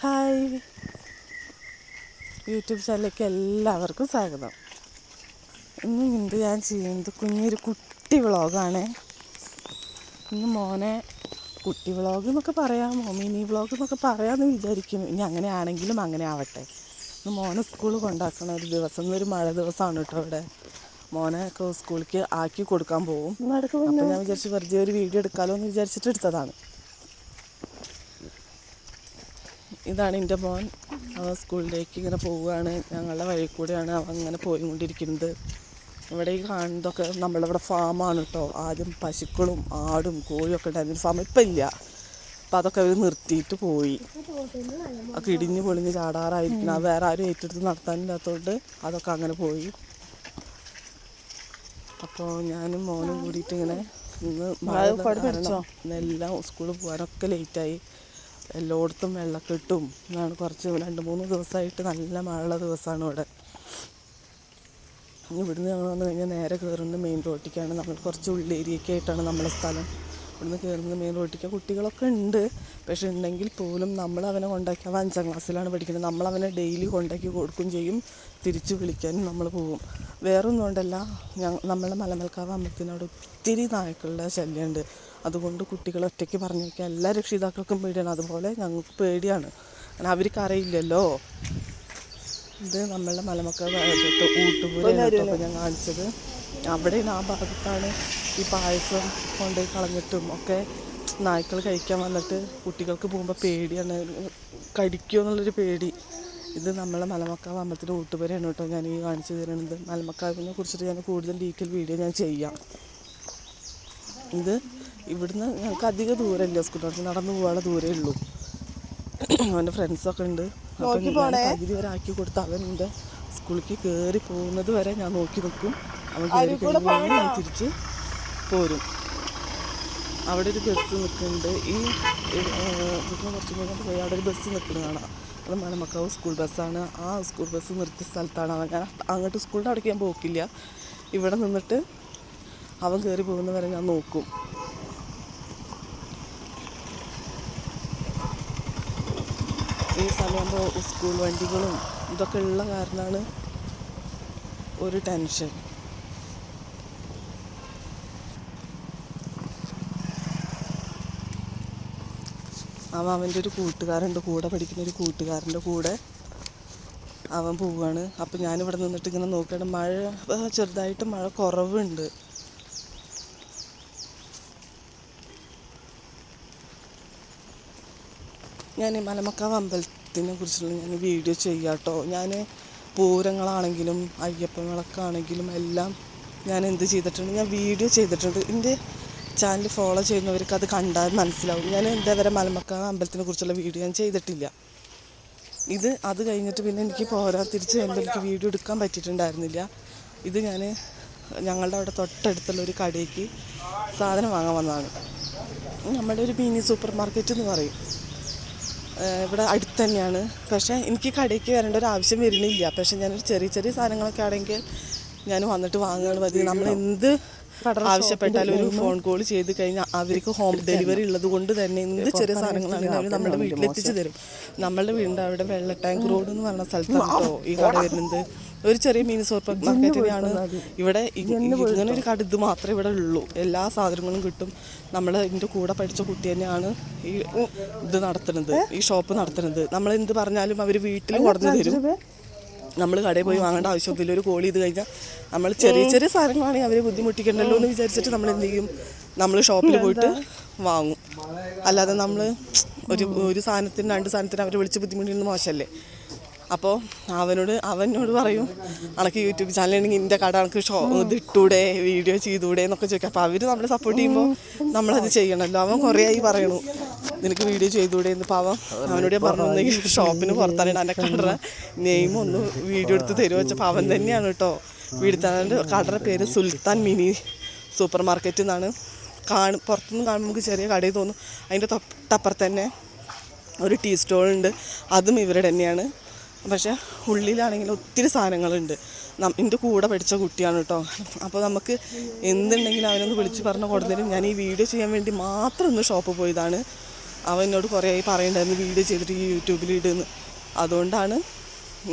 Hi. YouTube ചാനലിലേക്ക് എല്ലാവർക്കും സ്വാഗതം. ഇന്ന് എന്ത് ഞാൻ ചെയ്യുന്നത് കുഞ്ഞൊരു കുട്ടി വ്ളോഗാണ്. ഇന്ന് മോനെ കുട്ടി വ്ളോഗ് എന്നൊക്കെ പറയാമോ? മിനി വ്ളോഗ് എന്നൊക്കെ പറയാമെന്ന് വിചാരിക്കും ഇനി അങ്ങനെ ആണെങ്കിലും അങ്ങനെ ആവട്ടെ. ഇന്ന് മോനെ സ്കൂൾ കൊണ്ടാക്കണ ഒരു ദിവസം. ഇന്നൊരു മഴ ദിവസമാണ് കേട്ടോ ഇവിടെ. മോനെ ഒക്കെ സ്കൂളിലേക്ക് ആക്കി കൊടുക്കാൻ പോകും അപ്പോൾ ഞാൻ വിചാരിച്ചു വെറുതെ ഒരു വീഡിയോ എടുക്കാമല്ലോ എന്ന് വിചാരിച്ചിട്ട് എടുത്തതാണ്. ഇതാണ് എന്റെ മോൻ. അവൻ സ്കൂളിലേക്ക് ഇങ്ങനെ പോവുകയാണ്. ഞങ്ങളുടെ വഴി കൂടെയാണ് അവൻ ഇങ്ങനെ പോയിക്കൊണ്ടിരിക്കുന്നത്. ഇവിടെ ഈ കാണുന്നതൊക്കെ നമ്മളിവിടെ ഫാമാണ് കേട്ടോ. ആദ്യം പശുക്കളും ആടും കോഴിയൊക്കെ ഉണ്ടായിരുന്നു ഫാം. ഇപ്പം ഇല്ല. അപ്പം അതൊക്കെ അവർ നിർത്തിയിട്ട് പോയി. ഒക്കെ ഇടിഞ്ഞ് പൊളിഞ്ഞ് ചാടാറായിരിക്കണം വേറെ ആരും ഏറ്റെടുത്ത് നടത്താനില്ലാത്തതുകൊണ്ട് അതൊക്കെ അങ്ങനെ പോയി. അപ്പോൾ ഞാനും മോനും കൂടിയിട്ട് ഇങ്ങനെ ഇന്ന് മഴ ഇന്നെല്ലാം സ്കൂളിൽ പോകാനൊക്കെ ലേറ്റായി. എല്ലായിടത്തും വെള്ളക്കെട്ടും. എന്നാണ് കുറച്ച് രണ്ട് മൂന്ന് ദിവസമായിട്ട് നല്ല മഴയുള്ള ദിവസമാണ് ഇവിടെ. ഇവിടുന്ന് ഞങ്ങൾ വന്നു കഴിഞ്ഞാൽ നേരെ കയറുന്നത് മെയിൻ റോട്ടിലേക്കാണ്. നമ്മൾ കുറച്ച് ഉള്ളേരിയൊക്കെ ആയിട്ടാണ് നമ്മളെ സ്ഥലം. ഇവിടുന്ന് കയറുന്നത് മെയിൻ റോട്ടിലേക്ക്. കുട്ടികളൊക്കെ ഉണ്ട്. പക്ഷേ ഉണ്ടെങ്കിൽ പോലും നമ്മൾ അവനെ കൊണ്ടാക്കി അവൻ അഞ്ചാം ക്ലാസ്സിലാണ് പഠിക്കുന്നത്. നമ്മൾ അവനെ ഡെയിലി കൊണ്ടാക്കി കൊടുക്കും ചെയ്യും. തിരിച്ച് വിളിക്കാനും നമ്മൾ പോകും. വേറൊന്നും കൊണ്ടല്ല. ഞങ്ങൾ നമ്മളെ മലമൽക്കാവ് അമ്പലത്തിനോട് ഒത്തിരി നായ്ക്കളുടെ ശല്യമുണ്ട്. അതുകൊണ്ട് കുട്ടികളെ ഒറ്റയ്ക്ക് പറഞ്ഞേക്കുക. എല്ലാ രക്ഷിതാക്കൾക്കും പേടിയാണ്. അതുപോലെ ഞങ്ങൾക്ക് പേടിയാണ്. കാരണം അവർക്ക് അറിയില്ലല്ലോ. ഇത് നമ്മളുടെ മലമക്ക ഭാഗത്ത് ഊട്ടുപുരയാണ് അപ്പോൾ ഞാൻ കാണിച്ചത്. അവിടെ ആ ഭാഗത്താണ് ഈ പായസം കൊണ്ടുപോയി കളഞ്ഞിട്ടും ഒക്കെ നായ്ക്കൾ കഴിക്കാൻ വന്നിട്ട് കുട്ടികൾക്ക് പോകുമ്പോൾ പേടിയാണ്. കടിക്കുമോ എന്നുള്ളൊരു പേടി. ഇത് നമ്മളെ മലമക്കാവ് അമ്പലത്തിന്റെ ഊട്ടുപുരയാണ് കേട്ടോ ഞാൻ ഈ കാണിച്ചു തരുന്നത്. മലമക്കാവിനെ കുറിച്ചിട്ട് ഞാൻ കൂടുതൽ ഡീറ്റെയിൽ വീഡിയോ ഞാൻ ചെയ്യാം. ഇത് ഇവിടുന്ന് ഞങ്ങൾക്ക് അധിക ദൂരമില്ല. സ്കൂട്ടർ നടന്നു പോകാനുള്ള ദൂരമേ ഉള്ളൂ. അവന്റെ ഫ്രണ്ട്സൊക്കെ ഉണ്ട്. അപ്പം ഞാൻ പകുതി വരെ ആക്കി കൊടുത്ത് അവൻ എന്റെ സ്കൂളിലേക്ക് കയറി പോകുന്നത് വരെ ഞാൻ നോക്കി നിൽക്കും. അവൻ കയറി കഴിയുമ്പോൾ ഞാൻ തിരിച്ച് പോരും. അവിടെ ഒരു ബസ് നിൽക്കുന്നുണ്ട്. ഈ ഇവിടുന്ന് കുറച്ച് മുന്നോട്ട് പോയി അവിടെ ഒരു ബസ് നിൽക്കുന്നത് കാണാം. അത് മലമക്കാവ് സ്കൂൾ ബസ്സാണ്. ആ സ്കൂൾ ബസ് നിർത്തിയ സ്ഥലത്താണ് അവൻ. ഞാൻ അങ്ങോട്ട് സ്കൂളിന്റെ അവിടേക്ക് ഞാൻ പോക്കില്ല. ഇവിടെ നിന്നിട്ട് അവൻ കയറി പോകുന്ന വരെ ഞാൻ നോക്കും. ഈ സമയമാകുമ്പോൾ സ്കൂൾ വണ്ടികളും ഇതൊക്കെ ഉള്ള കാരണമാണ് ഒരു ടെൻഷൻ. അവൻ അവന്റെ ഒരു കൂട്ടുകാരുണ്ട് കൂടെ പഠിക്കുന്ന ഒരു കൂട്ടുകാരന്റെ കൂടെ അവൻ പോവുകയാണ് അപ്പം ഞാനിവിടെ നിന്നിട്ട് ഇങ്ങനെ നോക്കുകയാണ്. മഴ ചെറുതായിട്ട് മഴ കുറവുണ്ട്. ഞാൻ മലമക്കാവ് അമ്പലത്തിനെ കുറിച്ചുള്ള ഞാൻ വീഡിയോ ചെയ്യാം കേട്ടോ ഞാൻ പൂരങ്ങളാണെങ്കിലും അയ്യപ്പങ്ങളൊക്കെ വിളക്കാണെങ്കിലും എല്ലാം ഞാൻ എന്ത് ചെയ്തിട്ടുണ്ട് ഞാൻ വീഡിയോ ചെയ്തിട്ടുണ്ട്. എന്റെ ചാനൽ ഫോളോ ചെയ്യുന്നവർക്ക് അത് കണ്ടാൽ മനസ്സിലാവും. ഞാൻ എന്താ വരെ മലമക്കാവ് അമ്പലത്തിനെ കുറിച്ചുള്ള വീഡിയോ ഞാൻ ചെയ്തിട്ടില്ല. ഇത് അത് കഴിഞ്ഞിട്ട് പിന്നെ എനിക്ക് പോരാ തിരിച്ച് കഴിയുമ്പോൾ എനിക്ക് വീഡിയോ എടുക്കാൻ പറ്റിയിട്ടുണ്ടായിരുന്നില്ല. ഇത് ഞാൻ ഞങ്ങളുടെ അവിടെ തൊട്ടടുത്തുള്ള ഒരു കടയ്ക്ക് സാധനം വാങ്ങാൻ വന്നതാണ്. നമ്മുടെ ഒരു മിനി സൂപ്പർ മാർക്കറ്റ് എന്ന് പറയും. ഇവിടെ അടുത്ത് തന്നെയാണ്. പക്ഷേ എനിക്ക് കടയ്ക്ക് വരേണ്ട ഒരു ആവശ്യം വരുന്നില്ല. പക്ഷേ ഞാനൊരു ചെറിയ ചെറിയ സാധനങ്ങളൊക്കെ ആണെങ്കിൽ ഞാൻ വന്നിട്ട് വാങ്ങുകയാണ് മതി നമ്മൾ എന്ത് ആവശ്യപ്പെട്ടാലും ഒരു ഫോൺ കോൾ ചെയ്ത് കഴിഞ്ഞാൽ അവർക്ക് ഹോം ഡെലിവറി ഉള്ളത് കൊണ്ട് തന്നെ എന്ത് ചെറിയ സാധനങ്ങളാണെങ്കിലും അവർ നമ്മുടെ വീട്ടിലെത്തിച്ച് തരും. നമ്മളുടെ വീടിന്റെ അവിടെ വെള്ള ടാങ്ക് റോഡ് എന്ന് പറഞ്ഞ സ്ഥലത്താണ് കേട്ടോ ഈ കട വരുന്നത്. ഒരു ചെറിയ മീൻ സൂപ്പർ മാർക്കറ്റിലാണ് ഇവിടെ ഇങ്ങനെ ഒരു കട ഇത് മാത്രമേ ഇവിടെ ഉള്ളൂ. എല്ലാ സാധനങ്ങളും കിട്ടും. നമ്മൾ എന്റെ കൂടെ പഠിച്ച കുട്ടി തന്നെയാണ് ഈ ഇത് നടത്തുന്നത്. ഈ ഷോപ്പ് നടത്തുന്നത്. നമ്മൾ എന്ത് പറഞ്ഞാലും അവർ വീട്ടിൽ കൊടുന്നു തരും. നമ്മൾ കടയിൽ പോയി വാങ്ങേണ്ട ആവശ്യമൊന്നുമില്ല. ഒരു കോളി ഇത് കഴിഞ്ഞാൽ നമ്മൾ ചെറിയ ചെറിയ സാധനങ്ങളാണെങ്കിൽ അവരെ ബുദ്ധിമുട്ടിക്കണ്ടല്ലോ എന്ന് വിചാരിച്ചിട്ട് നമ്മൾ എന്ത് ചെയ്യും? നമ്മൾ ഷോപ്പിൽ പോയിട്ട് വാങ്ങും. അല്ലാതെ നമ്മൾ ഒരു ഒരു സാധനത്തിന് രണ്ട് സാധനത്തിന് അവരെ വിളിച്ച് ബുദ്ധിമുട്ടിക്കുന്നത് മോശമല്ലേ? അപ്പോൾ അവനോട് അവനോട് പറയും അനക്ക് യൂട്യൂബ് ചാനൽ ഉണ്ടെങ്കിൽ ഇന്റെ കട അനക്ക് ഷോ ഇതിട്ടൂടെ വീഡിയോ ചെയ്തൂടെ എന്നൊക്കെ ചോദിക്കും. അപ്പോൾ അവർ നമ്മളെ സപ്പോർട്ട് ചെയ്യുമ്പോൾ നമ്മളത് ചെയ്യണമല്ലോ അവൻ കുറേ ആയി പറയണു. നിനക്ക് വീഡിയോ ചെയ്തൂടെ എന്ന്. പാവം അവനോട് പറഞ്ഞു ഷോപ്പിന് പുറത്താണ് എന്റെ കടറ നെയിം ഒന്ന് വീഡിയോ എടുത്ത് തരുമോ വെച്ചപ്പോൾ അവൻ തന്നെയാണ് കേട്ടോ വീടുത്താന്റെ കടറ പേര് സുൽത്താൻ മിനി സൂപ്പർ മാർക്കറ്റ് എന്നാണ് കാണും. പുറത്തുനിന്ന് കാണുമ്പോൾ നമുക്ക് ചെറിയ കടയിൽ തോന്നും. അതിന്റെ തൊട്ടപ്പുറത്ത് തന്നെ ഒരു ടീ സ്റ്റോൾ ഉണ്ട് അതും ഇവരുടെ തന്നെയാണ്. പക്ഷേ ഉള്ളിലാണെങ്കിൽ ഒത്തിരി സാധനങ്ങളുണ്ട്. എന്റെ കൂടെ പഠിച്ച കുട്ടിയാണ് കേട്ടോ അപ്പോൾ നമുക്ക് എന്തുണ്ടെങ്കിലും അവനൊന്ന് വിളിച്ച് പറഞ്ഞ കൊടുത്തരും ഞാൻ ഈ വീഡിയോ ചെയ്യാൻ വേണ്ടി മാത്രം ഒന്ന് ഷോപ്പ് പോയതാണ്. അവൻ എന്നോട് കുറേ പറയണ്ടായിരുന്നു വീഡിയോ ചെയ്തിട്ട് ഈ യൂട്യൂബിൽ ഇടുന്നു. അതുകൊണ്ടാണ്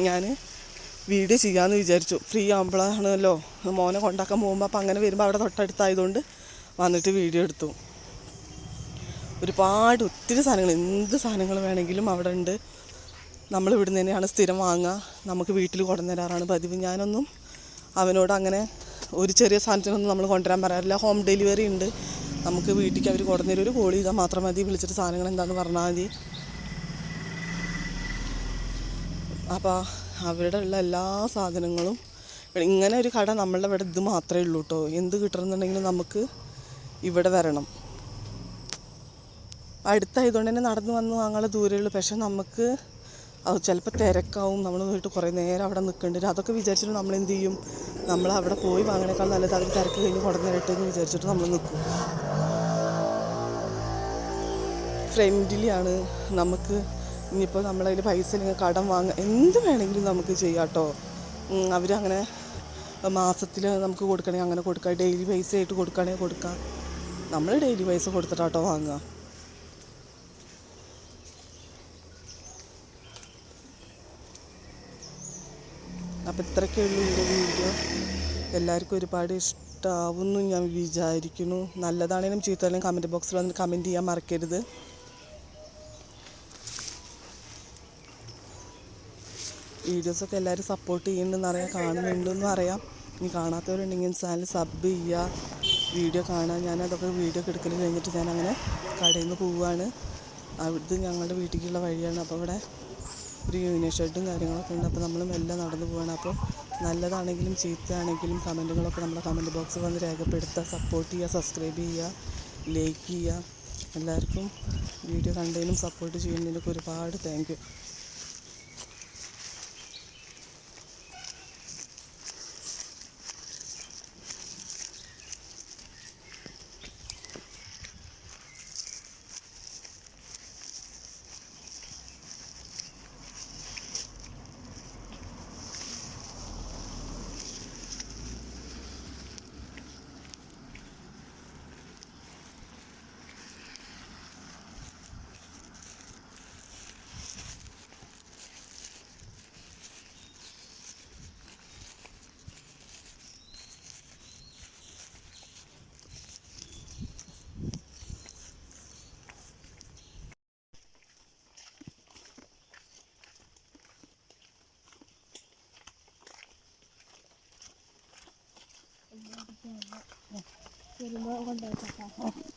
ഞാൻ വീഡിയോ ചെയ്യാമെന്ന് വിചാരിച്ചു. ഫ്രീ ആകുമ്പോഴാണല്ലോ മോനെ കൊണ്ടാക്കാൻ പോകുമ്പോൾ അപ്പം അങ്ങനെ വരുമ്പോൾ അവിടെ തൊട്ടടുത്തായതുകൊണ്ട് വന്നിട്ട് വീഡിയോ എടുത്തു. ഒരുപാട് ഒത്തിരി സാധനങ്ങൾ എന്ത് സാധനങ്ങൾ വേണമെങ്കിലും അവിടെ ഉണ്ട്. നമ്മൾ ഇവിടുന്ന് തന്നെയാണ് സ്ഥിരം വാങ്ങുക. നമുക്ക് വീട്ടിൽ കൊണ്ടുതരാറാണ് പതിവ്. ഞാനൊന്നും അവനോട് അങ്ങനെ ഒരു ചെറിയ സാധനത്തിനൊന്നും നമ്മൾ കൊണ്ടുവരാൻ പറയാറില്ല. ഹോം ഡെലിവറി ഉണ്ട്. നമുക്ക് വീട്ടിലേക്ക് അവർ ഒരു കോൾ ചെയ്താൽ മാത്രം മതി. വിളിച്ചിട്ട് സാധനങ്ങൾ എന്താണെന്ന് പറഞ്ഞാൽ മതി. അപ്പോൾ അവിടെ ഉള്ള എല്ലാ സാധനങ്ങളും ഇങ്ങനെ ഒരു കട നമ്മളുടെ ഇവിടെ ഇത് മാത്രമേ ഉള്ളൂ കേട്ടോ എന്ത് കിട്ടണമെന്നുണ്ടെങ്കിലും നമുക്ക് ഇവിടെ വരണം. അടുത്തായതുകൊണ്ട് തന്നെ നടന്നു വന്ന് വാങ്ങാനുള്ള ദൂരമുള്ളൂ പക്ഷെ നമുക്ക് അത് ചിലപ്പോൾ തിരക്കാവും. നമ്മൾ പോയിട്ട് കുറേ നേരം അവിടെ നിൽക്കേണ്ടി വരും അതൊക്കെ വിചാരിച്ചിട്ട് നമ്മൾ എന്ത് ചെയ്യും? നമ്മൾ അവിടെ പോയി വാങ്ങണേക്കാൾ നല്ലത് അവർ തിരക്ക് കഴിഞ്ഞ് കൊണ്ടുവന്നിരട്ടെ എന്ന് വിചാരിച്ചിട്ട് നമ്മൾ നിൽക്കും ഫ്രണ്ട്ലിയാണ് നമുക്ക് ഇനിയിപ്പോൾ നമ്മളതിൽ പൈസ ഇല്ലെങ്കിൽ കടം വാങ്ങാം എന്ത് വേണമെങ്കിലും നമുക്ക് ചെയ്യാം കേട്ടോ അവരങ്ങനെ മാസത്തിൽ നമുക്ക് കൊടുക്കണമെങ്കിൽ അങ്ങനെ കൊടുക്കാം. ഡെയിലി പൈസ ആയിട്ട് കൊടുക്കുകയാണെങ്കിൽ കൊടുക്കാം. നമ്മൾ ഡെയിലി പൈസ കൊടുത്തിട്ടാട്ടോ വാങ്ങുക. അപ്പോൾ ഇത്രയൊക്കെ ഉള്ളൂ എന്റെ വീഡിയോ. എല്ലാവർക്കും ഒരുപാട് ഇഷ്ടമാവുമെന്ന് ഞാൻ വിചാരിക്കുന്നു. നല്ലതാണെങ്കിലും ചീത്തയാണെങ്കിലും കമന്റ് ബോക്സിൽ വന്ന് കമന്റ് ചെയ്യാൻ മറക്കരുത്. വീഡിയോസൊക്കെ എല്ലാവരും സപ്പോർട്ട് ചെയ്യുന്നുണ്ടെന്ന് അറിയാം കാണുന്നുണ്ടെന്നും അറിയാം. ഇനി കാണാത്തവരുണ്ടെങ്കിൽ ചാനൽ സബ് ചെയ്യുക. വീഡിയോ കാണാൻ ഞാനതൊക്കെ വീഡിയോ ഒക്കെ എടുക്കൽ കഴിഞ്ഞിട്ട് ഞാൻ അങ്ങനെ കടയിൽ നിന്ന് പോവുകയാണ് അവിടുത്തെ ഞങ്ങളുടെ വീട്ടിലേക്കുള്ള വഴിയാണ്. അപ്പോൾ ഇവിടെ ഒരു യൂണിയൻ ഷെഡും കാര്യങ്ങളൊക്കെ ഉണ്ട്. അപ്പോൾ നമ്മൾ മെല്ലെ നടന്നു പോവുകയാണ് അപ്പോൾ നല്ലതാണെങ്കിലും ചീത്തയാണെങ്കിലും കമന്റുകളൊക്കെ നമ്മുടെ കമന്റ് ബോക്സിൽ വന്ന് രേഖപ്പെടുത്തുക സപ്പോർട്ട് ചെയ്യുക സബ്സ്ക്രൈബ് ചെയ്യുക ലൈക്ക് ചെയ്യുക. എല്ലാവർക്കും വീഡിയോ കണ്ടതിനും സപ്പോർട്ട് ചെയ്യുന്നതിനൊക്കെ ഒരുപാട് താങ്ക് യു വരുമ്പോൾ കൊണ്ടുപോയി